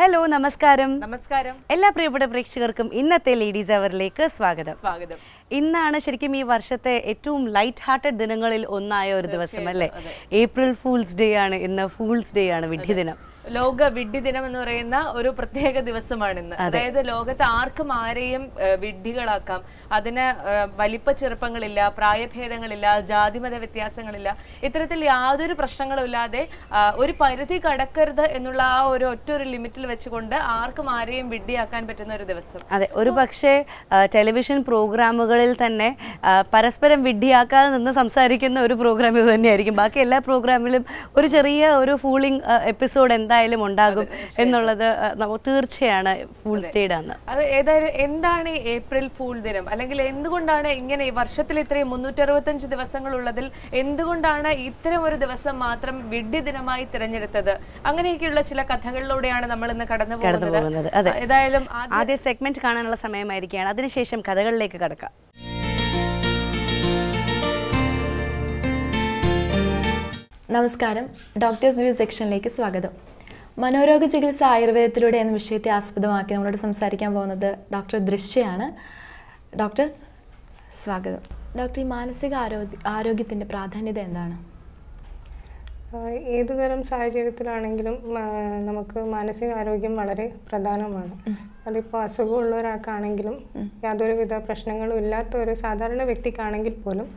Hello നമസ്കാരം. നമസ്കാരം. എല്ലാ പ്രിയപ്പെട്ട പ്രേക്ഷകർക്കും ഇന്നത്തെ ലേഡീസ് അവറിലേക്ക് സ്വാഗതം. സ്വാഗതം. ഇന്നാണ് ശരിക്കും ഈ വർഷത്തെ ഏറ്റവും ലൈറ്റ് ഹാർട്ടഡ് ദിനങ്ങളിൽ ഒന്നായ ഒരു ദിവസം അല്ലേ? ഏപ്രിൽ ഫൂൾസ് ഡേ ആണ് ഇന്ന് ഫൂൾസ് ഡേ ആണ് വിഡ്ഢി ദിനം ലോക വിഡ്ഢി ദിനം എന്ന് പറയുന്ന ഒരു പ്രത്യേക ദിവസമാണിന്ന്. അതായത് ലോകത്ത് ആർക്കും ആരെയും വിഡ്ഢികളാക്കാം. അതിന് വലിപ്പ ചെറുപ്പങ്ങളില്ല പ്രായഭേദങ്ങളില്ല ജാതിമത വ്യത്യാസങ്ങളില്ല ഇത്തരത്തിൽ യാതൊരു പ്രശ്നങ്ങളും ഇല്ലാതെ ഒരു പരിധി കടക്കരുത് എന്നുള്ള ആ ഒരു ഒറ്റ ഒരു ലിമിറ്റിൽ വെച്ചുകൊണ്ട് ആർക്കും ആരെയും വിഡ്ഢിയാക്കാൻ പറ്റുന്ന ഒരു ദിവസം. അതെ ഒരു പക്ഷേ ടെലിവിഷൻ പ്രോഗ്രാമുകളിൽ തന്നെ പരസ്പരം വിഡ്ഢിയാക്കാതെ നിന്ന് സംസാരിക്കുന്ന ഒരു പ്രോഗ്രാം ഇത് തന്നെയായിരിക്കും. ബാക്കി എല്ലാ പ്രോഗ്രാമിലും ഒരു ചെറിയ ഒരു ഫൂളിംഗ് എപ്പിസോഡ് എന്തായാലും ഉണ്ടാകും എന്നുള്ളത് തീർച്ചയാണ് ഫൂൾസ് ഡേയുടെ അന്ന് അത് ഏതായാലും എന്താണ് ഏപ്രിൽ ഫൂൾ ദിനം? അല്ലെങ്കിൽ എന്തുകൊണ്ടാണ് ഇങ്ങനെ ഈ വർഷത്തിൽ ഇത്രയും മുന്നൂറ്റി അറുപത്തഞ്ച് ദിവസങ്ങളുള്ളതിൽ എന്തുകൊണ്ടാണ് ഇത്തരം ഒരു ദിവസം മാത്രം വിഡ്ഢി ദിനമായി തിരഞ്ഞെടുത്തത്? അങ്ങനെയൊക്കെയുള്ള ചില കഥകളിലൂടെയാണ് നമ്മൾ ഇന്ന് കടന്നു പോകുന്നത്. ഏതായാലും ആദ്യ സെഗ്മെന്റ് കാണാനുള്ള സമയമായിരിക്കുകയാണ്. അതിനുശേഷം കഥകളിലേക്ക് കടക്കാം. നമസ്കാരം. ഡോക്ടേഴ്സ് വ്യൂ സെക്ഷനിലേക്ക് സ്വാഗതം. മനോരോഗ ചികിത്സ ആയുർവേദത്തിലൂടെ എന്ന വിഷയത്തെ ആസ്പദമാക്കി നമ്മളോട് സംസാരിക്കാൻ പോകുന്നത് ഡോക്ടർ ദൃശ്യയാണ് ഡോക്ടർ സ്വാഗതം. ഡോക്ടർ ഈ മാനസിക ആരോഗ്യ ആരോഗ്യത്തിന്റെ പ്രാധാന്യത എന്താണ്? ഏതുതരം സാഹചര്യത്തിലാണെങ്കിലും നമുക്ക് നമുക്ക് മാനസികാരോഗ്യം വളരെ പ്രധാനമാണ്. അതിപ്പോൾ അസുഖമുള്ള ഒരാൾക്കാണെങ്കിലും യാതൊരുവിധ പ്രശ്നങ്ങളും ഇല്ലാത്ത ഒരു സാധാരണ വ്യക്തിക്കാണെങ്കിൽ പോലും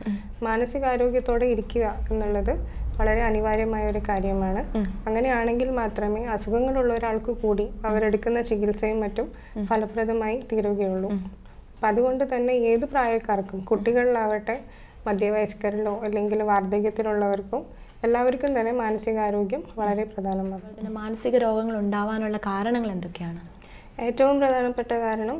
മാനസികാരോഗ്യത്തോടെ ഇരിക്കുക എന്നുള്ളത് വളരെ അനിവാര്യമായ ഒരു കാര്യമാണ്. അങ്ങനെയാണെങ്കിൽ മാത്രമേ അസുഖങ്ങളുള്ള ഒരാൾക്ക് കൂടി അവരെടുക്കുന്ന ചികിത്സയും മറ്റും ഫലപ്രദമായി തീരുകയുള്ളൂ. അപ്പം അതുകൊണ്ട് തന്നെ ഏത് പ്രായക്കാർക്കും കുട്ടികളിലാവട്ടെ മധ്യവയസ്കരിലോ അല്ലെങ്കിൽ വാർദ്ധക്യത്തിലുള്ളവർക്കും എല്ലാവർക്കും തന്നെ മാനസികാരോഗ്യം വളരെ പ്രധാനമാണ്. പിന്നെ മാനസിക രോഗങ്ങൾ ഉണ്ടാവാനുള്ള കാരണങ്ങൾ എന്തൊക്കെയാണ്? ഏറ്റവും പ്രധാനപ്പെട്ട കാരണം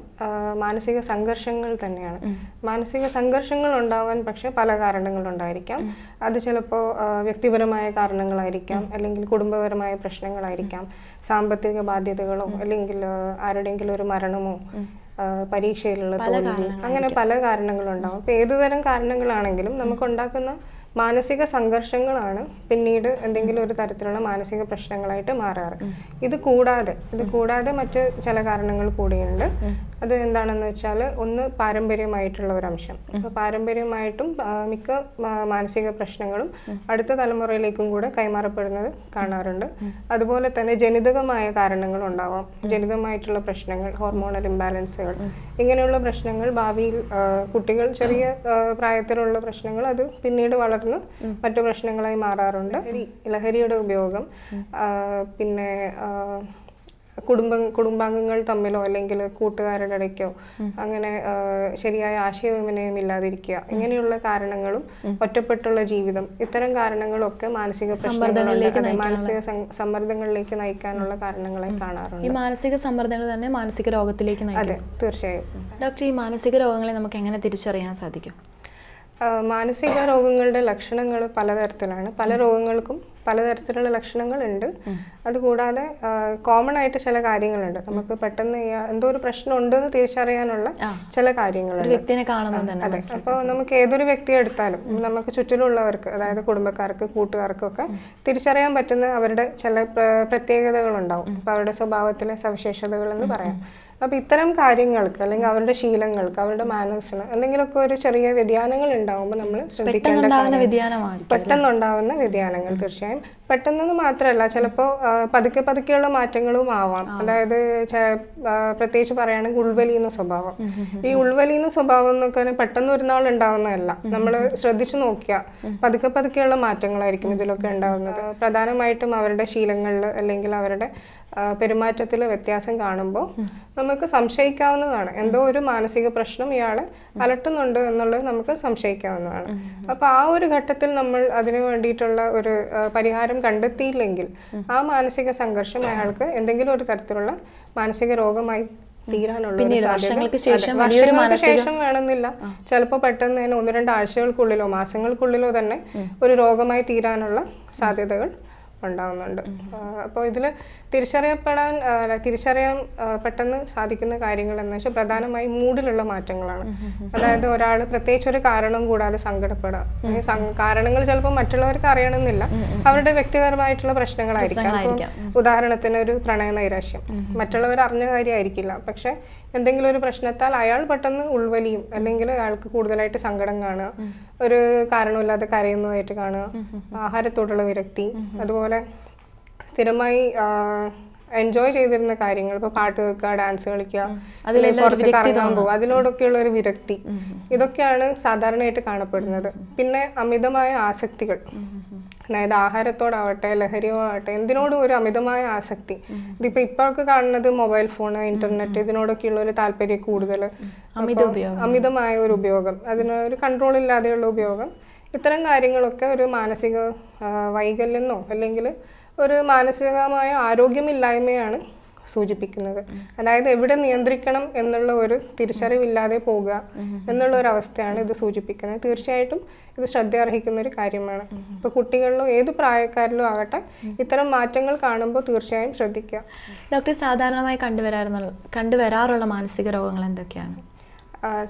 മാനസിക സംഘർഷങ്ങൾ തന്നെയാണ്. മാനസിക സംഘർഷങ്ങൾ ഉണ്ടാവാൻ പക്ഷേ പല കാരണങ്ങളുണ്ടായിരിക്കാം അത് ചിലപ്പോൾ വ്യക്തിപരമായ കാരണങ്ങളായിരിക്കാം അല്ലെങ്കിൽ കുടുംബപരമായ പ്രശ്നങ്ങളായിരിക്കാം. സാമ്പത്തിക ബാധ്യതകളോ അല്ലെങ്കിൽ ആരുടെയെങ്കിലും ഒരു മരണമോ പരീക്ഷയിലുള്ള തോൽവി അങ്ങനെ പല കാരണങ്ങളുണ്ടാവും അപ്പോൾ ഏതുതരം കാരണങ്ങളാണെങ്കിലും നമുക്കുണ്ടാക്കുന്ന മാനസിക സംഘർഷങ്ങളാണ് പിന്നീട് എന്തെങ്കിലും ഒരു തരത്തിലുള്ള മാനസിക പ്രശ്നങ്ങളായിട്ട് മാറാറ്. ഇത് കൂടാതെ ഇത് കൂടാതെ മറ്റ് ചില കാരണങ്ങൾ കൂടിയുണ്ട്. അത് എന്താണെന്ന് വെച്ചാൽ ഒന്ന് പാരമ്പര്യമായിട്ടുള്ള ഒരു അംശം അപ്പോൾ പാരമ്പര്യമായിട്ടും മിക്ക മാനസിക പ്രശ്നങ്ങളും അടുത്ത തലമുറയിലേക്കും കൂടെ കൈമാറപ്പെടുന്നത് കാണാറുണ്ട്. അതുപോലെ തന്നെ ജനിതകമായ കാരണങ്ങൾ ഉണ്ടാവാം. ജനിതകമായിട്ടുള്ള പ്രശ്നങ്ങൾ ഹോർമോണൽ ഇംബാലൻസുകൾ ഇങ്ങനെയുള്ള പ്രശ്നങ്ങൾ ഭാവിയിൽ കുട്ടികൾ ചെറിയ പ്രായത്തിലുള്ള പ്രശ്നങ്ങൾ അത് പിന്നീട് വളർന്ന് മറ്റു പ്രശ്നങ്ങളായി മാറാറുണ്ട്. ലഹരി- ലഹരിയുടെ ഉപയോഗം പിന്നെ കുടുംബം കുടുംബ കുടുംബാംഗങ്ങൾ തമ്മിലോ അല്ലെങ്കിൽ കൂട്ടുകാരുടെ ഇടയ്ക്കോ അങ്ങനെ ശരിയായ ആശയവിനിമയം ഇല്ലാതിരിക്കുക. ഇങ്ങനെയുള്ള കാരണങ്ങളും ഒറ്റപ്പെട്ടുള്ള ജീവിതം ഇത്തരം കാരണങ്ങളൊക്കെ മാനസിക മാനസിക സമ്മർദ്ദങ്ങളിലേക്ക് നയിക്കാനുള്ള കാരണങ്ങളായി കാണാറുണ്ട്. ഈ മാനസിക സമ്മർദ്ദങ്ങൾ തന്നെ മാനസിക രോഗത്തിലേക്ക് അതെ തീർച്ചയായും. ഡോക്ടർ ഈ മാനസിക രോഗങ്ങളെ നമുക്ക് എങ്ങനെ തിരിച്ചറിയാൻ സാധിക്കും? മാനസിക രോഗങ്ങളുടെ ലക്ഷണങ്ങൾ പലതരത്തിലാണ്. പല രോഗങ്ങൾക്കും പലതരത്തിലുള്ള ലക്ഷണങ്ങളുണ്ട്. അതുകൂടാതെ കോമൺ ആയിട്ട് ചില കാര്യങ്ങളുണ്ട്. നമുക്ക് പെട്ടെന്ന് എന്തോ ഒരു പ്രശ്നം ഉണ്ടെന്ന് തിരിച്ചറിയാനുള്ള ചില കാര്യങ്ങളുണ്ട്. വ്യക്തിനെ കാണുമ്പോൾ തന്നെ അതെ. അപ്പോൾ നമുക്ക് ഏതൊരു വ്യക്തിയെ എടുത്താലും നമുക്ക് ചുറ്റിലുള്ളവർക്ക് അതായത് കുടുംബക്കാർക്ക് കൂട്ടുകാർക്കൊക്കെ തിരിച്ചറിയാൻ പറ്റുന്ന അവരുടെ ചില പ്രത്യേകതകൾ പ്രത്യേകതകളുണ്ടാവും. അപ്പോൾ അവരുടെ സ്വഭാവത്തിലെ സവിശേഷതകൾ എന്ന് പറയാം. അപ്പോൾ ഇത്തരം കാര്യങ്ങൾക്ക് അല്ലെങ്കിൽ അവരുടെ ശീലങ്ങൾക്ക് അവരുടെ മാനേഴ്സിന് എന്തെങ്കിലുമൊക്കെ ഒരു ചെറിയ വ്യതിയാനങ്ങൾ ഉണ്ടാവുമ്പോൾ നമ്മൾ ശ്രദ്ധിക്കേണ്ട പെട്ടെന്നുണ്ടാകുന്ന പെട്ടെന്നുണ്ടാവുന്ന വ്യതിയാനങ്ങൾ തീർച്ചയായും പെട്ടെന്നെന്ന് മാത്രമല്ല ചിലപ്പോൾ പതുക്കെ പതുക്കെയുള്ള മാറ്റങ്ങളും ആവാം. അതായത് പ്രത്യേകിച്ച് പറയുകയാണെങ്കിൽ ഉൾവലിയുന്ന സ്വഭാവം. ഈ ഉൾവലിയുന്ന സ്വഭാവം എന്നൊക്കെ പെട്ടെന്ന് ഒരു നാൾ ഉണ്ടാവുന്നതല്ല. നമ്മൾ ശ്രദ്ധിച്ചു നോക്കിയാൽ പതുക്കെ പതുക്കെയുള്ള മാറ്റങ്ങളായിരിക്കും ഇതിലൊക്കെ ഉണ്ടാവുന്നത്. പ്രധാനമായിട്ടും അവരുടെ ശീലങ്ങളിൽ അല്ലെങ്കിൽ അവരുടെ പെരുമാറ്റത്തിൽ വ്യത്യാസം കാണുമ്പോൾ നമുക്ക് സംശയിക്കാവുന്നതാണ്. എന്തോ ഒരു മാനസിക പ്രശ്നം ഇയാളെ അലട്ടുന്നുണ്ട് എന്നുള്ളത് നമുക്ക് സംശയിക്കാവുന്നതാണ്. അപ്പോൾ ആ ഒരു ഘട്ടത്തിൽ നമ്മൾ അതിനു വേണ്ടിയിട്ടുള്ള ഒരു പരിഹാരം കണ്ടെത്തിയില്ലെങ്കിൽ ആ മാനസിക സംഘർഷം അയാൾക്ക് എന്തെങ്കിലും ഒരു തരത്തിലുള്ള മാനസിക രോഗമായി തീരാനുള്ള വർഷങ്ങൾക്ക് ശേഷം വേണമെന്നില്ല. ചിലപ്പോൾ പെട്ടെന്ന് തന്നെ ഒന്ന് രണ്ട് ആഴ്ചകൾക്കുള്ളിലോ മാസങ്ങൾക്കുള്ളിലോ തന്നെ ഒരു രോഗമായി തീരാനുള്ള സാധ്യതകൾ ഉണ്ടാവുന്നുണ്ട്. അപ്പോൾ ഇതിൽ തിരിച്ചറിയപ്പെടാൻ തിരിച്ചറിയാൻ പെട്ടെന്ന് സാധിക്കുന്ന കാര്യങ്ങൾ എന്ന് വെച്ചാൽ പ്രധാനമായും മൂഡിലുള്ള മാറ്റങ്ങളാണ്. അതായത് ഒരാൾ പ്രത്യേകിച്ച് ഒരു കാരണം കൂടാതെ സങ്കടപ്പെടുക. കാരണങ്ങൾ ചിലപ്പോൾ മറ്റുള്ളവർക്ക് അറിയണമെന്നില്ല. അവരുടെ വ്യക്തിപരമായിട്ടുള്ള പ്രശ്നങ്ങളായിരിക്കാം. ഉദാഹരണത്തിന് ഒരു പ്രണയ നൈരാശ്യം. മറ്റുള്ളവർ അറിഞ്ഞ കാര്യമായിരിക്കില്ല. പക്ഷെ എന്തെങ്കിലും ഒരു പ്രശ്നത്താൽ അയാൾ പെട്ടെന്ന് ഉൾവലിയും. അല്ലെങ്കിൽ അയാൾക്ക് കൂടുതലായിട്ട് സങ്കടം കാണുക. ഒരു കാരണമില്ലാതെ കരയുന്നതായിട്ട് കാണുക. ആഹാരത്തോടുള്ള വിരക്തി. അതുപോലെ സ്ഥിരമായി എൻജോയ് ചെയ്തിരുന്ന കാര്യങ്ങൾ ഇപ്പൊ പാട്ട് കേൾക്കുക ഡാൻസ് കളിക്കുക പുറത്ത് കറങ്ങാൻ പോകുക അതിനോടൊക്കെയുള്ള ഒരു വിരക്തി. ഇതൊക്കെയാണ് സാധാരണയായിട്ട് കാണപ്പെടുന്നത്. പിന്നെ അമിതമായ ആസക്തികൾ. അതായത് ആഹാരത്തോടാവട്ടെ ലഹരിയോ ആവട്ടെ എന്തിനോടും ഒരു അമിതമായ ആസക്തി. ഇതിപ്പോ ഇപ്പോഴൊക്കെ കാണുന്നത് മൊബൈൽ ഫോൺ ഇന്റർനെറ്റ് ഇതിനോടൊക്കെയുള്ള ഒരു താല്പര്യം കൂടുതൽ. അമിതമായ ഒരു ഉപയോഗം. അതിനൊരു കൺട്രോൾ ഇല്ലാതെയുള്ള ഉപയോഗം. ഇത്തരം കാര്യങ്ങളൊക്കെ ഒരു മാനസിക വൈകല്യെന്നോ അല്ലെങ്കിൽ ഒരു മാനസികമായ ആരോഗ്യമില്ലായ്മയാണ് സൂചിപ്പിക്കുന്നത്. അതായത് എവിടെ നിയന്ത്രിക്കണം എന്നുള്ള ഒരു തിരിച്ചറിവില്ലാതെ പോകുക എന്നുള്ള ഒരു അവസ്ഥയാണ് ഇത് സൂചിപ്പിക്കുന്നത്. തീർച്ചയായിട്ടും ഇത് ശ്രദ്ധയർഹിക്കുന്ന ഒരു കാര്യമാണ്. ഇപ്പോൾ കുട്ടികളിലോ ഏത് പ്രായക്കാരിലും ആകട്ടെ ഇത്തരം മാറ്റങ്ങൾ കാണുമ്പോൾ തീർച്ചയായും ശ്രദ്ധിക്കുക. ഡോക്ടർ സാധാരണമായി കണ്ടുവരാറുള്ള കണ്ടുവരാറുള്ള മാനസിക രോഗങ്ങൾ എന്തൊക്കെയാണ്?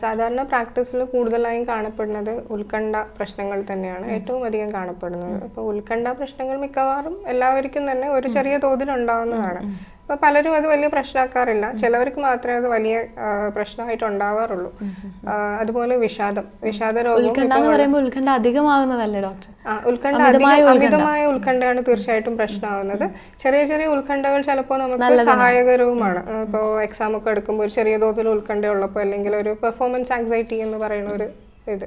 സാധാരണ പ്രാക്ടീസിൽ കൂടുതലായും കാണപ്പെടുന്നത് ഉത്കണ്ഠ പ്രശ്നങ്ങൾ തന്നെയാണ്. ഏറ്റവും അധികം കാണപ്പെടുന്നത്. അപ്പോൾ ഉത്കണ്ഠ പ്രശ്നങ്ങൾ മിക്കവാറും എല്ലാവർക്കും തന്നെ ഒരു ചെറിയ തോതിൽ ഉണ്ടാവുന്നതാണ്. അപ്പോൾ പലരും അത് വലിയ പ്രശ്നമാക്കാറില്ല. ചിലവർക്ക് മാത്രമേ അത് വലിയ പ്രശ്നമായിട്ട് ഉണ്ടാവാറുള്ളൂ അതുപോലെ വിഷാദം. വിഷാദ രോഗം ഉത്കണ്ഠ അധികമാകുന്നതല്ലേ ഡോക്ടർ ഉത്കണ്ഠ അമിതമായ ഉത്കണ്ഠയാണ് തീർച്ചയായിട്ടും പ്രശ്നമാകുന്നത്. ചെറിയ ചെറിയ ഉത്കണ്ഠകൾ ചിലപ്പോൾ നമുക്ക് സഹായകരവുമാണ്. ഇപ്പോൾ എക്സാം ഒക്കെ എടുക്കുമ്പോൾ ഒരു ചെറിയ തോതിൽ ഉത്കണ്ഠ ഉള്ളപ്പോൾ അല്ലെങ്കിൽ ഒരു പെർഫോമൻസ് ആങ്സൈറ്റി എന്ന് പറയുന്ന ഒരു ഇത്.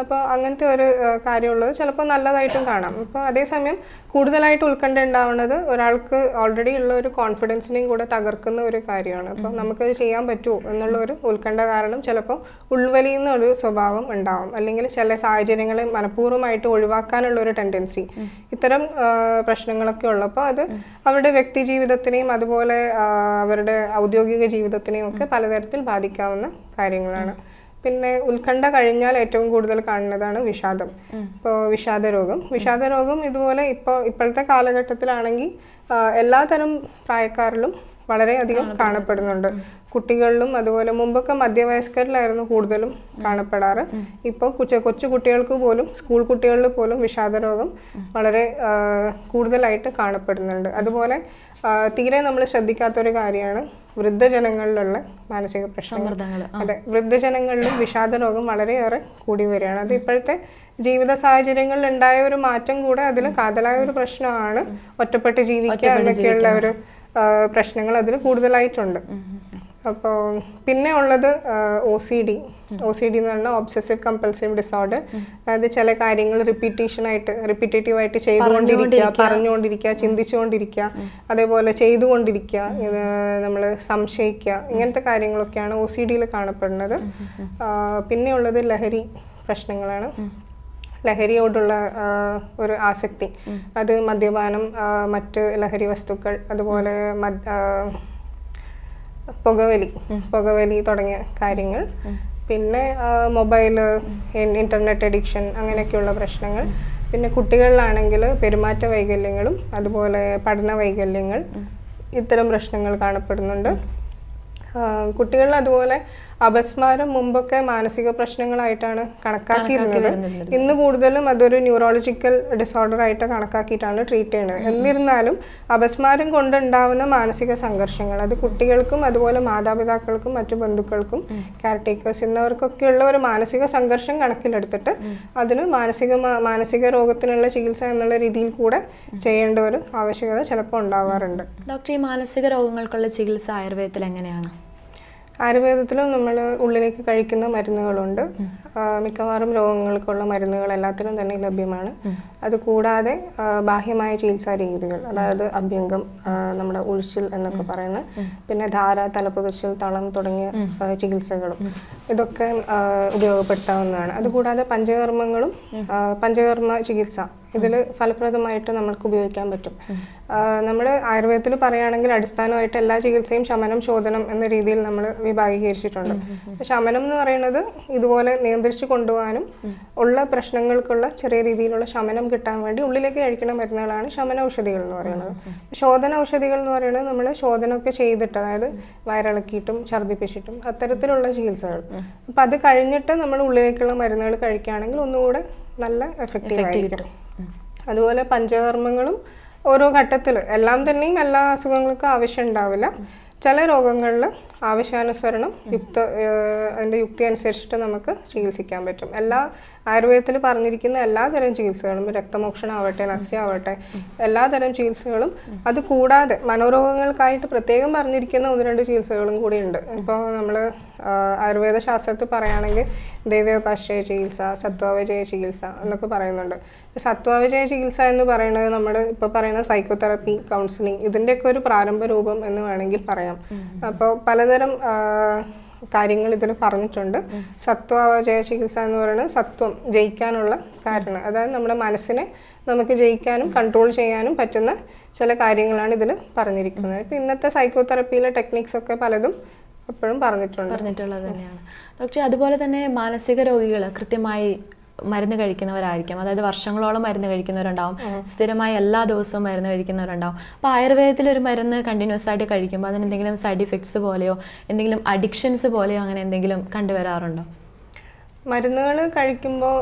അപ്പോൾ അങ്ങനത്തെ ഒരു കാര്യമുള്ളത് ചിലപ്പോൾ നല്ലതായിട്ടും കാണാം. അപ്പോൾ അതേസമയം കൂടുതലായിട്ട് ഉത്കണ്ഠ ഉണ്ടാവുന്നത് ഒരാൾക്ക് ഓൾറെഡി ഉള്ള ഒരു കോൺഫിഡൻസിനെയും കൂടെ തകർക്കുന്ന ഒരു കാര്യമാണ്. അപ്പോൾ നമുക്കത് ചെയ്യാൻ പറ്റുമോ എന്നുള്ള ഒരു ഉത്കണ്ഠ കാരണം ചിലപ്പോൾ ഉൾവലിയുന്ന ഒരു സ്വഭാവം ഉണ്ടാവും. അല്ലെങ്കിൽ ചില സാഹചര്യങ്ങളെ മനഃപൂർവമായിട്ട് ഒഴിവാക്കാനുള്ള ഒരു ടെൻഡൻസി ഇത്തരം പ്രശ്നങ്ങളൊക്കെ ഉള്ളപ്പോൾ അത് അവരുടെ വ്യക്തി ജീവിതത്തിനെയും അതുപോലെ അവരുടെ ഔദ്യോഗിക ജീവിതത്തിനെയും ഒക്കെ പലതരത്തിൽ ബാധിക്കാവുന്ന കാര്യങ്ങളാണ്. പിന്നെ ഉത്കണ്ഠ കഴിഞ്ഞാൽ ഏറ്റവും കൂടുതൽ കാണുന്നതാണ് വിഷാദം. ഇപ്പോൾ വിഷാദ രോഗം വിഷാദ രോഗം ഇതുപോലെ ഇപ്പോൾ ഇപ്പോഴത്തെ കാലഘട്ടത്തിലാണെങ്കിൽ എല്ലാതരം പ്രായക്കാരിലും വളരെയധികം കാണപ്പെടുന്നുണ്ട്. കുട്ടികളിലും അതുപോലെ മുമ്പൊക്കെ മധ്യവയസ്കരിലായിരുന്നു കൂടുതലും കാണപ്പെടാറ്. ഇപ്പോൾ കൊച്ചു കൊച്ചു കുട്ടികൾക്ക് പോലും സ്കൂൾ കുട്ടികളിൽ പോലും വിഷാദ രോഗം വളരെ കൂടുതലായിട്ട് കാണപ്പെടുന്നുണ്ട്. അതുപോലെ തീരെ നമ്മൾ ശ്രദ്ധിക്കാത്തൊരു കാര്യമാണ് വൃദ്ധജനങ്ങളിലുള്ള മാനസിക പ്രശ്നങ്ങൾ. അതെ വൃദ്ധജനങ്ങളിലും വിഷാദ രോഗം വളരെയേറെ കൂടി വരികയാണ്. അത് ഇപ്പോഴത്തെ ജീവിത സാഹചര്യങ്ങളിൽ ഉണ്ടായ ഒരു മാറ്റം കൂടെ അതിൽ കാതലായ ഒരു പ്രശ്നമാണ് ഒറ്റപ്പെട്ട് ജീവിക്കുക എന്നൊക്കെയുള്ള ഒരു പ്രശ്നങ്ങൾ അതിൽ കൂടുതലായിട്ടുണ്ട്. അപ്പോൾ പിന്നെ ഉള്ളത് O C D O C D എന്ന് പറഞ്ഞാൽ ഒബ്സസീവ് കമ്പൽസീവ് ഡിസോർഡർ അതായത് ചില കാര്യങ്ങൾ റിപ്പീറ്റേഷൻ ആയിട്ട് റിപ്പീറ്റേറ്റീവ് ആയിട്ട് ചെയ്തുകൊണ്ടിരിക്കുക പറഞ്ഞുകൊണ്ടിരിക്കുക. ചിന്തിച്ചുകൊണ്ടിരിക്കുക അതേപോലെ ചെയ്തുകൊണ്ടിരിക്കുക നമ്മൾ സംശയിക്കുക ഇങ്ങനത്തെ കാര്യങ്ങളൊക്കെയാണ് ഒ സി ഡിയിൽ കാണപ്പെടുന്നത്. പിന്നെ ഉള്ളത് ലഹരി പ്രശ്നങ്ങളാണ്. ലഹരിയോടുള്ള ഒരു ആസക്തി. അത് മദ്യപാനം മറ്റ് ലഹരി വസ്തുക്കൾ അതുപോലെ മദ് പുകവലി പുകവലി തുടങ്ങിയ കാര്യങ്ങൾ. പിന്നെ മൊബൈൽ ഇന്റർനെറ്റ് അഡിക്ഷൻ അങ്ങനെയൊക്കെയുള്ള പ്രശ്നങ്ങൾ. പിന്നെ കുട്ടികളിലാണെങ്കിൽ പെരുമാറ്റ വൈകല്യങ്ങളും അതുപോലെ പഠന വൈകല്യങ്ങൾ ഇത്തരം പ്രശ്നങ്ങൾ കാണപ്പെടുന്നുണ്ട്. കുട്ടികളിൽ അതുപോലെ അപസ്മാരം മുമ്പൊക്കെ മാനസിക പ്രശ്നങ്ങളായിട്ടാണ് കണക്കാക്കിയിരുന്നത്. ഇന്ന് കൂടുതലും അതൊരു ന്യൂറോളജിക്കൽ ഡിസോർഡർ ആയിട്ട് കണക്കാക്കിയിട്ടാണ് ട്രീറ്റ് ചെയ്യുന്നത്. എന്നിരുന്നാലും അപസ്മാരം കൊണ്ടുണ്ടാവുന്ന മാനസിക സംഘർഷങ്ങൾ അത് കുട്ടികൾക്കും അതുപോലെ മാതാപിതാക്കൾക്കും മറ്റു ബന്ധുക്കൾക്കും കെയർടേക്കേഴ്സ് എന്നിവർക്കൊക്കെയുള്ള ഒരു മാനസിക സംഘർഷം കണക്കിലെടുത്തിട്ട് അതിന് മാനസിക മാനസിക രോഗത്തിനുള്ള ചികിത്സ എന്നുള്ള രീതിയിൽ കൂടെ ചെയ്യേണ്ട ഒരു ആവശ്യകത ചിലപ്പോൾ ഉണ്ടാവാറുണ്ട്. ഡോക്ടർ ഈ മാനസിക രോഗങ്ങൾക്കുള്ള ചികിത്സ ആയുർവേദത്തിൽ എങ്ങനെയാണ്? ആയുർവേദത്തിലും നമ്മൾ ഉള്ളിലേക്ക് കഴിക്കുന്ന മരുന്നുകളുണ്ട്. മിക്കവാറും രോഗങ്ങൾക്കുള്ള മരുന്നുകൾ എല്ലാത്തിനും തന്നെ ലഭ്യമാണ്. അതുകൂടാതെ കൂടാതെ ബാഹ്യമായ ചികിത്സാ രീതികൾ അതായത് അഭ്യംഗം നമ്മുടെ ഉഴിച്ചിൽ എന്നൊക്കെ പറയുന്നത് പിന്നെ ധാര തലപ്പുതിച്ചിൽ തളം തുടങ്ങിയ ചികിത്സകളും ഇതൊക്കെ ഉപയോഗപ്പെടുത്താവുന്നതാണ്. അതുകൂടാതെ പഞ്ചകർമ്മങ്ങളും പഞ്ചകർമ്മ ചികിത്സ ഇതിൽ ഫലപ്രദമായിട്ട് നമുക്ക് ഉപയോഗിക്കാൻ പറ്റും. നമ്മൾ ആയുർവേദത്തിൽ പറയുകയാണെങ്കിൽ അടിസ്ഥാനമായിട്ട് എല്ലാ ചികിത്സയും ശമനം ശോധനം എന്ന രീതിയിൽ നമ്മൾ വിഭാഗീകരിച്ചിട്ടുണ്ട്. ശമനം എന്ന് പറയുന്നത് ഇതുപോലെ നിയന്ത്രിച്ച് കൊണ്ടുപോകാനും ഉള്ള പ്രശ്നങ്ങൾക്കുള്ള ചെറിയ രീതിയിലുള്ള ശമനം കിട്ടാൻ വേണ്ടി ഉള്ളിലേക്ക് കഴിക്കുന്ന മരുന്നുകളാണ് ശമന ഔഷധികൾ എന്ന് പറയുന്നത്. ശോധന ഔഷധികൾ എന്ന് പറയുന്നത് നമ്മൾ ശോധനമൊക്കെ ചെയ്തിട്ട് അതായത് വയറിളക്കിയിട്ടും ഛർദ്ദിപ്പിച്ചിട്ടും അത്തരത്തിലുള്ള ചികിത്സകൾ. അപ്പം അത് കഴിഞ്ഞിട്ട് നമ്മൾ ഉള്ളിലേക്കുള്ള മരുന്നുകൾ കഴിക്കുകയാണെങ്കിൽ ഒന്നുകൂടെ നല്ല എഫക്റ്റീവ് ആയിരിക്കും. അതുപോലെ പഞ്ചകർമ്മങ്ങളും ഓരോ ഘട്ടത്തിൽ എല്ലാം തന്നെയും എല്ലാ അസുഖങ്ങൾക്കും ആവശ്യം ഉണ്ടാവില്ല. ചില രോഗങ്ങളിൽ ആവശ്യാനുസരണം യുക്ത അതിന്റെ യുക്തി അനുസരിച്ചിട്ട് നമുക്ക് ചികിത്സിക്കാൻ പറ്റും. എല്ലാ ആയുർവേദത്തിൽ പറഞ്ഞിരിക്കുന്ന എല്ലാ തരം ചികിത്സകളും രക്തമോക്ഷണം നസ്യാവട്ടെ നസ്യ ആവട്ടെ എല്ലാ തരം ചികിത്സകളും അത് കൂടാതെ മനോരോഗങ്ങൾക്കായിട്ട് പ്രത്യേകം പറഞ്ഞിരിക്കുന്ന ഒന്ന് രണ്ട് ചികിത്സകളും കൂടി ഉണ്ട്. ഇപ്പോൾ നമ്മൾ ആയുർവേദ ശാസ്ത്രത്തിൽ പറയുകയാണെങ്കിൽ ദൈവോപാശ്രയ ചികിത്സ സത്വാവജയ ചികിത്സ എന്നൊക്കെ പറയുന്നുണ്ട്. സത്വാവജയ ചികിത്സ എന്ന് പറയുന്നത് നമ്മൾ ഇപ്പോൾ പറയുന്ന സൈക്കോതെറാപ്പി കൗൺസിലിംഗ് ഇതിന്റെയൊക്കെ ഒരു പ്രാരംഭ രൂപം എന്ന് വേണമെങ്കിൽ പറയാം. അപ്പോൾ പലതരം കാര്യങ്ങൾ ഇതിൽ പറഞ്ഞിട്ടുണ്ട്. സത്വാവജയ ചികിത്സ എന്ന് പറയുന്നത് സത്വം ജയിക്കാനുള്ള കാരണം അതായത് നമ്മുടെ മനസ്സിനെ നമുക്ക് ജയിക്കാനും കൺട്രോൾ ചെയ്യാനും പറ്റുന്ന ചില കാര്യങ്ങളാണ് ഇതിൽ പറഞ്ഞിരിക്കുന്നത്. ഇപ്പം ഇന്നത്തെ സൈക്കോതെറപ്പിയിലെ ടെക്നിക്സ് ഒക്കെ പലതും എപ്പോഴും പറഞ്ഞിട്ടുണ്ട്. പറഞ്ഞിട്ടുള്ളത് തന്നെയാണ്. ഡോക്ടർ അതുപോലെ തന്നെ മാനസിക രോഗികൾ കൃത്യമായി മരുന്ന് കഴിക്കുന്നവരായിരിക്കും. അതായത് വർഷങ്ങളോളം മരുന്ന് കഴിക്കുന്നവരുണ്ടാവും. സ്ഥിരമായി എല്ലാ ദിവസവും മരുന്ന് കഴിക്കുന്നവരുണ്ടാവും. അപ്പോൾ ആയുർവേദത്തിൽ ഒരു മരുന്ന് കണ്ടിന്യൂസ് ആയിട്ട് കഴിക്കുമ്പോൾ അതിന് എന്തെങ്കിലും സൈഡ് ഇഫക്ട്സ് പോലെയോ എന്തെങ്കിലും അഡിക്ഷൻസ് പോലെയോ അങ്ങനെ എന്തെങ്കിലും കണ്ടുവരാറുണ്ടോ? മരുന്നുകൾ കഴിക്കുമ്പോൾ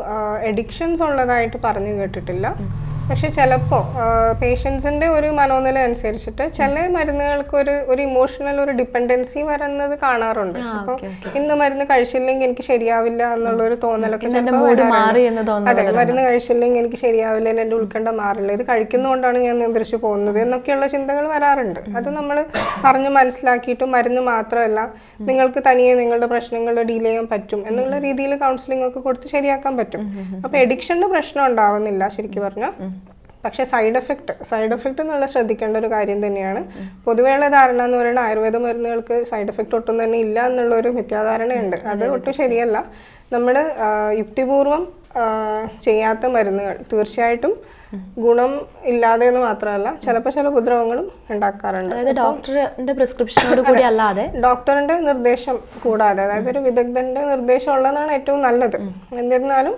എഡിക്ഷൻസ് ഉള്ളതായിട്ട് പറഞ്ഞു കേട്ടിട്ടില്ല. പക്ഷെ ചിലപ്പോൾ പേഷ്യൻസിന്റെ ഒരു മനോനില അനുസരിച്ചിട്ട് ചില മരുന്നുകൾക്ക് ഒരു ഒരു ഇമോഷണൽ ഒരു ഡിപ്പെൻഡൻസി വരുന്നത് കാണാറുണ്ട്. അപ്പോൾ ഇന്ന് മരുന്ന് കഴിച്ചില്ലെങ്കിൽ എനിക്ക് ശരിയാവില്ല എന്നുള്ള ഒരു തോന്നലൊക്കെ അതെ മരുന്ന് കഴിച്ചില്ലെങ്കിൽ എനിക്ക് ശരിയാവില്ല അല്ലെങ്കിൽ എന്റെ ഉത്കണ്ഠ മാറില്ല. ഇത് കഴിക്കുന്നതുകൊണ്ടാണ് ഞാൻ നിയന്ത്രിച്ചു പോകുന്നത് എന്നൊക്കെയുള്ള ചിന്തകൾ വരാറുണ്ട്. അത് നമ്മൾ പറഞ്ഞ് മനസ്സിലാക്കിയിട്ട് മരുന്ന് മാത്രമല്ല നിങ്ങൾക്ക് തനിയെ നിങ്ങളുടെ പ്രശ്നങ്ങൾ ഡീൽ ചെയ്യാൻ പറ്റും എന്നുള്ള രീതിയിൽ കൗൺസിലിംഗ് ഒക്കെ കൊടുത്ത് ശരിയാക്കാൻ പറ്റും. അപ്പോൾ എഡിക്ഷന്റെ പ്രശ്നം ഉണ്ടാവുന്നില്ല ശരിക്കും പറഞ്ഞാൽ. പക്ഷേ സൈഡ് എഫക്റ്റ് സൈഡ് എഫക്റ്റ് എന്നുള്ള ശ്രദ്ധിക്കേണ്ട ഒരു കാര്യം തന്നെയാണ്. പൊതുവെയുള്ള ധാരണ എന്ന് പറയുന്നത് ആയുർവേദ മരുന്നുകൾക്ക് സൈഡ് എഫക്റ്റ് ഒട്ടും തന്നെ ഇല്ല എന്നുള്ള ഒരു മിഥ്യാധാരണയുണ്ട്. അത് ഒട്ടും ശരിയല്ല. നമ്മൾ യുക്തിപൂർവം ചെയ്യാത്ത മരുന്നുകൾ തീർച്ചയായിട്ടും ഗുണം ഇല്ലാതെ എന്ന് മാത്രമല്ല ചിലപ്പോൾ ചില ഉപദ്രവങ്ങളും ഉണ്ടാക്കാറുണ്ട്. അതായത് ഡോക്ടറിന്റെ പ്രിസ്ക്രിപ്ഷനോട് കൂടി അല്ലാതെ ഡോക്ടറിന്റെ നിർദ്ദേശം കൂടാതെ അതായത് ഒരു വിദഗ്ധന്റെ നിർദ്ദേശം ഉള്ളതാണ് ഏറ്റവും നല്ലത്. എന്നിരുന്നാലും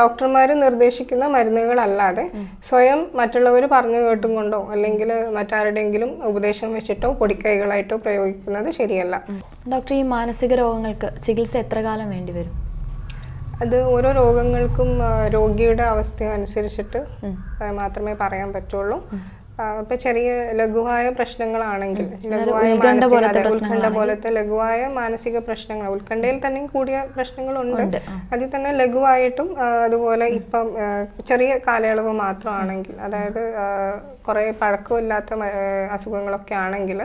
ഡോക്ടർമാർ നിർദ്ദേശിക്കുന്ന മരുന്നുകളല്ലാതെ സ്വയം മറ്റുള്ളവർ പറഞ്ഞു കേട്ടും കൊണ്ടോ അല്ലെങ്കിൽ മറ്റാരുടെയെങ്കിലും ഉപദേശം വെച്ചിട്ടോ പൊടിക്കൈകളായിട്ടോ പ്രയോഗിക്കുന്നത് ശരിയല്ല. ഡോക്ടർ ഈ മാനസിക രോഗങ്ങൾക്ക് ചികിത്സ എത്ര കാലം വേണ്ടി വരും അത് ഓരോ രോഗങ്ങൾക്കും രോഗിയുടെ അവസ്ഥ അനുസരിച്ചിട്ട് മാത്രമേ പറയാൻ പറ്റുള്ളൂ. ഇപ്പൊ ചെറിയ ലഘുവായ പ്രശ്നങ്ങളാണെങ്കിൽ ലഘുവായ ഉത്കണ്ഠ പോലത്തെ ലഘുവായ മാനസിക പ്രശ്നങ്ങൾ ഉത്കണ്ഠയിൽ തന്നെയും കൂടിയ പ്രശ്നങ്ങളുണ്ട്. അതിൽ തന്നെ ലഘുവായിട്ടും അതുപോലെ ഇപ്പം ചെറിയ കാലയളവ് മാത്രമാണെങ്കിൽ അതായത് കുറെ പഴക്കമില്ലാത്ത അസുഖങ്ങളൊക്കെ ആണെങ്കിൽ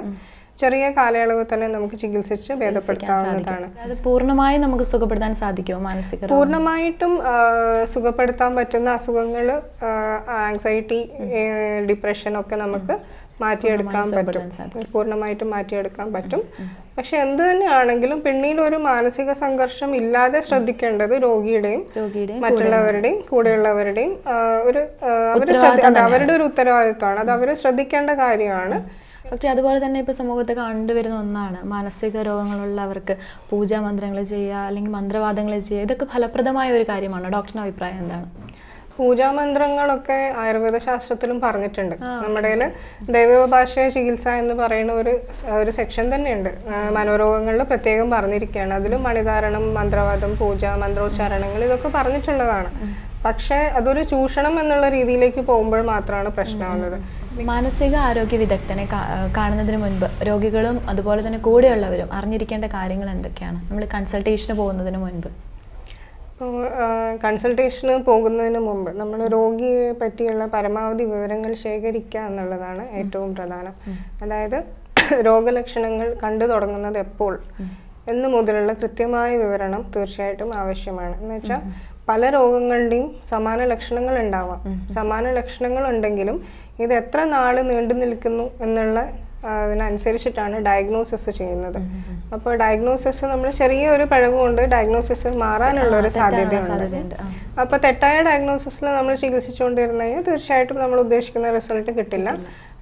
ചെറിയ കാലയളവ് തന്നെ നമുക്ക് ചികിത്സിച്ച് ഭേദപ്പെടുത്താവുന്നതാണ്. അത് പൂർണമായും നമുക്ക് സുഖപ്പെടുത്താൻ സാധിക്കുമോ മാനസിക പൂർണമായിട്ടും സുഖപ്പെടുത്താൻ പറ്റുന്ന അസുഖങ്ങൾ ആങ്സൈറ്റി ഡിപ്രഷൻ ഒക്കെ നമുക്ക് മാറ്റിയെടുക്കാൻ പറ്റും. പൂർണമായിട്ടും മാറ്റിയെടുക്കാൻ പറ്റും. പക്ഷെ എന്ത് തന്നെയാണെങ്കിലും പിന്നീട് ഒരു മാനസിക സംഘർഷം ഇല്ലാതെ ശ്രദ്ധിക്കേണ്ടത് രോഗിയുടെയും രോഗിയുടെ മറ്റുള്ളവരുടെയും കൂടെയുള്ളവരുടെയും ഒരു ആ, അവർ ശ്രദ്ധ- അത് അവരുടെ ഒരു ഉത്തരവാദിത്വമാണ് അത് അവർ ശ്രദ്ധിക്കേണ്ട കാര്യമാണ്. പക്ഷെ അതുപോലെ തന്നെ ഇപ്പോൾ സമൂഹത്തിൽ കണ്ടുവരുന്ന ഒന്നാണ്. മാനസിക രോഗങ്ങളുള്ളവർക്ക് പൂജാ മന്ത്രങ്ങൾ ചെയ്യുക അല്ലെങ്കിൽ മന്ത്രവാദങ്ങൾ ചെയ്യുക. ഇതൊക്കെ ഫലപ്രദമായ ഒരു കാര്യമാണ്? ഡോക്ടറിന്റെ അഭിപ്രായം എന്താണ്? പൂജാമന്ത്രങ്ങളൊക്കെ ആയുർവേദ ശാസ്ത്രത്തിലും പറഞ്ഞിട്ടുണ്ട്. നമ്മുടെ ദൈവഭാഷയ ചികിത്സ എന്ന് പറയുന്ന ഒരു ഒരു സെക്ഷൻ തന്നെയുണ്ട്. മനോരോഗങ്ങളിൽ പ്രത്യേകം പറഞ്ഞിരിക്കുകയാണ്. അതിലും മണിധാരണം മന്ത്രവാദം പൂജ മന്ത്രോച്ചാരണങ്ങൾ ഇതൊക്കെ പറഞ്ഞിട്ടുള്ളതാണ്. പക്ഷേ അതൊരു ചൂഷണം എന്നുള്ള രീതിയിലേക്ക് പോകുമ്പോൾ മാത്രമാണ് പ്രശ്നമാവുന്നത് മാനസിക ആരോഗ്യ വിദഗ്ധനെ കാണുന്നതിന് മുൻപ് രോഗികളും അതുപോലെ തന്നെ കൂടെയുള്ളവരും അറിഞ്ഞിരിക്കേണ്ട കാര്യങ്ങൾ എന്തൊക്കെയാണ്? നമ്മൾ കൺസൾട്ടേഷന് പോകുന്നതിന് മുൻപ്. കൺസൾട്ടേഷന് പോകുന്നതിന് മുമ്പ് നമ്മൾ രോഗിയെ പറ്റിയുള്ള പരമാവധി വിവരങ്ങൾ ശേഖരിക്കുക എന്നുള്ളതാണ് ഏറ്റവും പ്രധാനം. അതായത് രോഗലക്ഷണങ്ങൾ കണ്ടു തുടങ്ങുന്നത് എപ്പോൾ എന്ന് മുതലുള്ള കൃത്യമായ വിവരണം തീർച്ചയായിട്ടും ആവശ്യമാണ്. എന്ന് വെച്ചാൽ പല രോഗങ്ങളുടെയും സമാന ലക്ഷണങ്ങൾ ഉണ്ടാവാം. സമാന ലക്ഷണങ്ങൾ ഉണ്ടെങ്കിലും ഇത് എത്ര നാൾ നീണ്ടു നിൽക്കുന്നു എന്നുള്ള അതിനനുസരിച്ചിട്ടാണ് ഡയഗ്നോസിസ് ചെയ്യുന്നത്. അപ്പോൾ ഡയഗ്നോസിസ് നമ്മൾ ചെറിയൊരു പിഴവ് കൊണ്ട് ഡയഗ്നോസിസ് മാറാനുള്ള ഒരു സാധ്യതയുണ്ട്. അപ്പോൾ തെറ്റായ ഡയഗ്നോസിസിൽ നമ്മൾ ചികിത്സിച്ചുകൊണ്ടിരുന്നു കഴിഞ്ഞാൽ തീർച്ചയായിട്ടും നമ്മൾ ഉദ്ദേശിക്കുന്ന റിസൾട്ട് കിട്ടില്ല.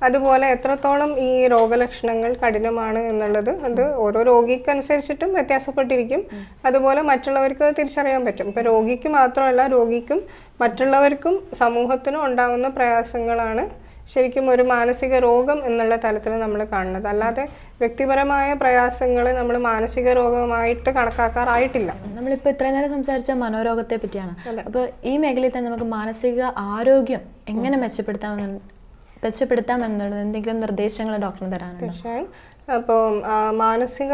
അതുപോലെ എത്രത്തോളം ഈ രോഗലക്ഷണങ്ങൾ കഠിനമാണ് എന്നുള്ളത് അത് ഓരോ രോഗിക്ക് അനുസരിച്ചിട്ടും വ്യത്യാസപ്പെട്ടിരിക്കും അതുപോലെ മറ്റുള്ളവർക്ക് തിരിച്ചറിയാൻ പറ്റും. ഇപ്പം രോഗിക്ക് മാത്രമല്ല രോഗിക്കും മറ്റുള്ളവർക്കും സമൂഹത്തിനും ഉണ്ടാകുന്ന പ്രയാസങ്ങളാണ് ശരിക്കും ഒരു മാനസിക രോഗം എന്നുള്ള തലത്തിൽ നമ്മൾ കാണുന്നത്. അല്ലാതെ വ്യക്തിപരമായ പ്രയാസങ്ങൾ നമ്മൾ മാനസിക രോഗമായിട്ട് കണക്കാക്കാറായിട്ടില്ല. നമ്മളിപ്പോൾ ഇത്രയും നേരം സംസാരിച്ച മനോരോഗത്തെ പറ്റിയാണ്. അപ്പോൾ ഈ മേഖലയിൽ തന്നെ നമുക്ക് മാനസിക ആരോഗ്യം എങ്ങനെ മെച്ചപ്പെടുത്താമെന്ന് മെച്ചപ്പെടുത്താം എന്നുള്ളത് എന്തെങ്കിലും നിർദ്ദേശങ്ങൾ ഡോക്ടറിന് തരാനുണ്ടോ? തീർച്ചയായും. അപ്പോൾ മാനസിക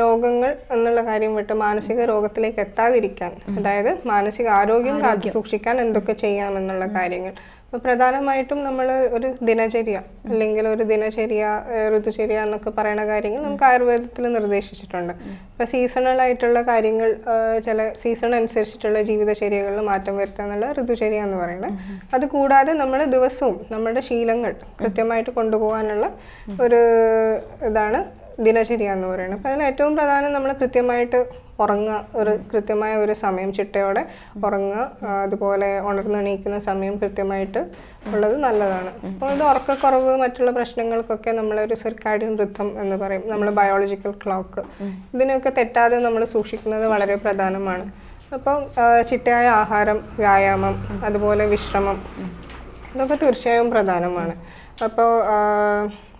രോഗങ്ങൾ എന്നുള്ള കാര്യം വിട്ട് മാനസിക രോഗത്തിലേക്ക് എത്താതിരിക്കാൻ അതായത് മാനസിക ആരോഗ്യം. കാത്തു സൂക്ഷിക്കാൻ എന്തൊക്കെ ചെയ്യാമെന്നുള്ള കാര്യങ്ങൾ. അപ്പോൾ പ്രധാനമായിട്ടും നമ്മൾ ഒരു ദിനചര്യ അല്ലെങ്കിൽ ഒരു ദിനചര്യ ഋതുചര്യ എന്നൊക്കെ പറയുന്ന കാര്യങ്ങൾ നമുക്ക് ആയുർവേദത്തിൽ നിർദ്ദേശിച്ചിട്ടുണ്ട്. അപ്പോൾ സീസണൽ ആയിട്ടുള്ള കാര്യങ്ങൾ ചില സീസൺ അനുസരിച്ചിട്ടുള്ള ജീവിതചര്യകളിൽ മാറ്റം വരുത്തുക എന്നുള്ള ഋതുചര്യ എന്ന് പറയുന്നത്. അത് കൂടാതെ നമ്മൾ ദിവസവും നമ്മുടെ ശീലങ്ങൾ കൃത്യമായിട്ട് കൊണ്ടുപോകാനുള്ള ഒരു ഇതാണ് ദിനചര്യ എന്ന് പറയുന്നത്. അപ്പോൾ അതിൽ ഏറ്റവും പ്രധാനം നമ്മൾ കൃത്യമായിട്ട് ഉറങ്ങുക ഒരു കൃത്യമായ ഒരു സമയം ചിട്ടയോടെ ഉറങ്ങുക അതുപോലെ ഉണർന്നെണീക്കുന്ന സമയം കൃത്യമായിട്ട് ഉള്ളത് നല്ലതാണ്. അപ്പോൾ ഇത് ഉറക്കക്കുറവ് മറ്റുള്ള പ്രശ്നങ്ങൾക്കൊക്കെ നമ്മളൊരു സിർക്കാഡിയൻ വൃദ്ധം എന്ന് പറയും. നമ്മൾ ബയോളജിക്കൽ ക്ലോക്ക് ഇതിനൊക്കെ തെറ്റാതെ നമ്മൾ സൂക്ഷിക്കുന്നത് വളരെ പ്രധാനമാണ്. അപ്പം ചിട്ടയായ ആഹാരം വ്യായാമം അതുപോലെ വിശ്രമം ഇതൊക്കെ തീർച്ചയായും പ്രധാനമാണ്. അപ്പോൾ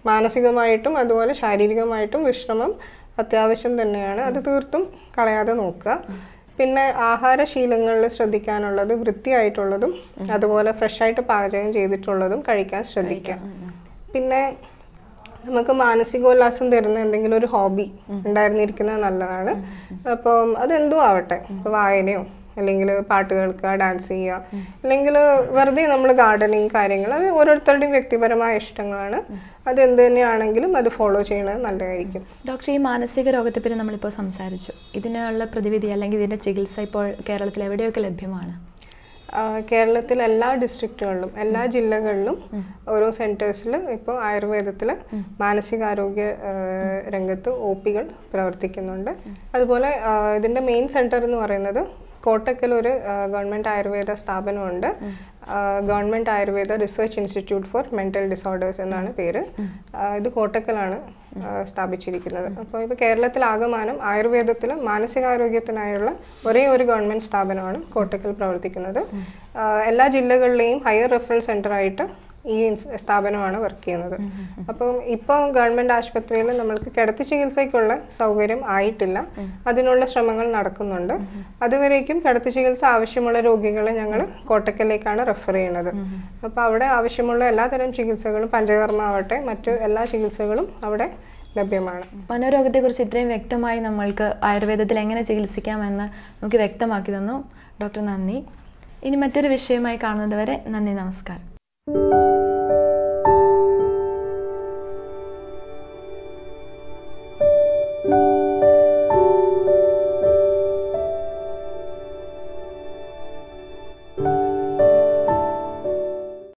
മാനസികമായിട്ടും അതുപോലെ ശാരീരികമായിട്ടും വിശ്രമം അത്യാവശ്യം തന്നെയാണ്. അത് തീർത്തും കളയാതെ നോക്കുക. പിന്നെ ആഹാരശീലങ്ങളിൽ ശ്രദ്ധിക്കാനുള്ളത് വൃത്തിയായിട്ടുള്ളതും അതുപോലെ ഫ്രഷായിട്ട് പാചകം ചെയ്തിട്ടുള്ളതും കഴിക്കാൻ ശ്രദ്ധിക്കുക. പിന്നെ നമുക്ക് മാനസികോല്ലാസം തരുന്ന എന്തെങ്കിലും ഒരു ഹോബി ഉണ്ടായിരുന്നിരിക്കുന്നത് നല്ലതാണ്. അപ്പം അതെന്തോ ആവട്ടെ വായനയോ അല്ലെങ്കിൽ പാട്ട് കേൾക്കുക ഡാൻസ് ചെയ്യുക. അല്ലെങ്കിൽ വെറുതെ നമ്മൾ ഗാർഡനിങ് കാര്യങ്ങൾ അത് ഓരോരുത്തരുടെയും വ്യക്തിപരമായ ഇഷ്ടങ്ങളാണ്. അത് എന്ത് തന്നെയാണെങ്കിലും അത് ഫോളോ ചെയ്യുന്നത് നല്ലതായിരിക്കും. ഡോക്ടർ ഈ മാനസിക രോഗത്തെ പറ്റി നമ്മളിപ്പോൾ സംസാരിച്ചു. ഇതിനുള്ള പ്രതിവിധി അല്ലെങ്കിൽ ഇതിന്റെ ചികിത്സ ഇപ്പോൾ കേരളത്തിൽ എവിടെയൊക്കെ ലഭ്യമാണ്? കേരളത്തിൽ കേരളത്തിലെ എല്ലാ ഡിസ്ട്രിക്റ്റുകളിലും എല്ലാ ജില്ലകളിലും ഓരോ സെന്റേഴ്സിൽ ഇപ്പോൾ ആയുർവേദത്തിൽ മാനസികാരോഗ്യ രംഗത്ത് ഒ പികൾ പ്രവർത്തിക്കുന്നുണ്ട്. അതുപോലെ ഇതിന്റെ മെയിൻ സെന്റർ എന്ന് പറയുന്നത് കോട്ടക്കൽ ഒരു government Ayurveda സ്ഥാപനമുണ്ട്. Government Ayurveda research institute for mental disorders എന്നാണ് പേര്. ഇത് കോട്ടക്കലാണ് സ്ഥാപിച്ചിരിക്കുന്നത്. അപ്പോൾ ഇപ്പോൾ കേരളത്തിലാകമാനം ആയുർവേദത്തിൽ മാനസികാരോഗ്യത്തിനായുള്ള ഒരേ ഒരു ഗവൺമെന്റ് സ്ഥാപനമാണ് കോട്ടക്കൽ പ്രവർത്തിക്കുന്നത്. എല്ലാ ജില്ലകളിലെയും ഹയർ റെഫറൽ സെന്ററായിട്ട് ഈ സ്ഥാപനമാണ് വർക്ക് ചെയ്യുന്നത്. അപ്പം ഇപ്പോൾ ഗവൺമെന്റ് ആശുപത്രിയിൽ നമ്മൾക്ക് കിടത്തി ചികിത്സയ്ക്കുള്ള സൗകര്യം ആയിട്ടില്ല. അതിനുള്ള ശ്രമങ്ങൾ നടക്കുന്നുണ്ട്. അതുവരേക്കും കിടത്തി ചികിത്സ ആവശ്യമുള്ള രോഗികളെ ഞങ്ങൾ കോട്ടക്കലിലേക്കാണ് റെഫർ ചെയ്യുന്നത്. അപ്പോൾ അവിടെ ആവശ്യമുള്ള എല്ലാതരം ചികിത്സകളും പഞ്ചകർമ്മ ആവട്ടെ മറ്റ് എല്ലാ ചികിത്സകളും അവിടെ ലഭ്യമാണ്. മനോരോഗത്തെക്കുറിച്ച് ഇത്രയും വ്യക്തമായി നമ്മൾക്ക് ആയുർവേദത്തിൽ എങ്ങനെ ചികിത്സിക്കാമെന്ന് നമുക്ക് വ്യക്തമാക്കി തന്നു. ഡോക്ടർ നന്ദി. ഇനി മറ്റൊരു വിഷയമായി കാണുന്നതുവരെ നന്ദി നമസ്കാരം.